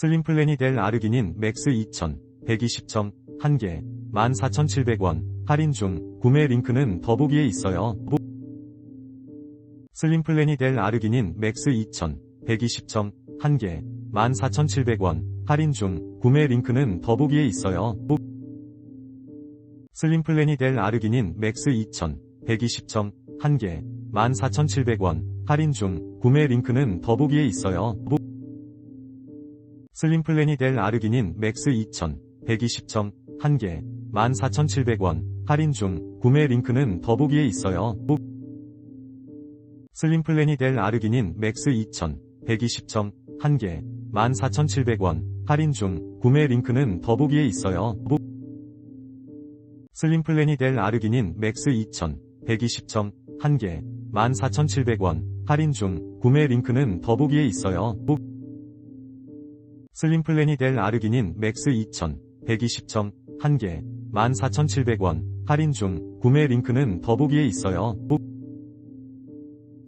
슬림 플래닛 L 아르기닌 맥스 2000, 120점, 1개, 14,700원, 할인 중, 구매 링크는 더보기에 있어요. 보- 슬림 플래닛 L 아르기닌 맥스 2000, 120점, 1개, 14,700원, 할인 중, 구매 링크는 더보기에 있어요. 보- 슬림 플래닛 L 아르기닌 맥스 2000, 120점, 1개, 14,700원, 할인 중, 구매 링크는 더보기에 있어요. 보- 슬림 플래닛 L 아르기닌 맥스 2000, 120점, 1개, 14,700원, 할인 중, 구매 링크는 더보기에 있어요. 보- 슬림 플래닛 L 아르기닌 맥스 2000, 120점, 1개, 14,700원, 할인 중, 구매 링크는 더보기에 있어요. 보- 슬림 플래닛 L 아르기닌 맥스 2000, 120점, 1개, 14,700원, 할인 중, 구매 링크는 더보기에 있어요. 보- 슬림 플래닛 L 아르기닌 맥스 2000, 120점, 1개, 14,700원, 할인 중, 구매 링크는 더보기에 있어요. 보-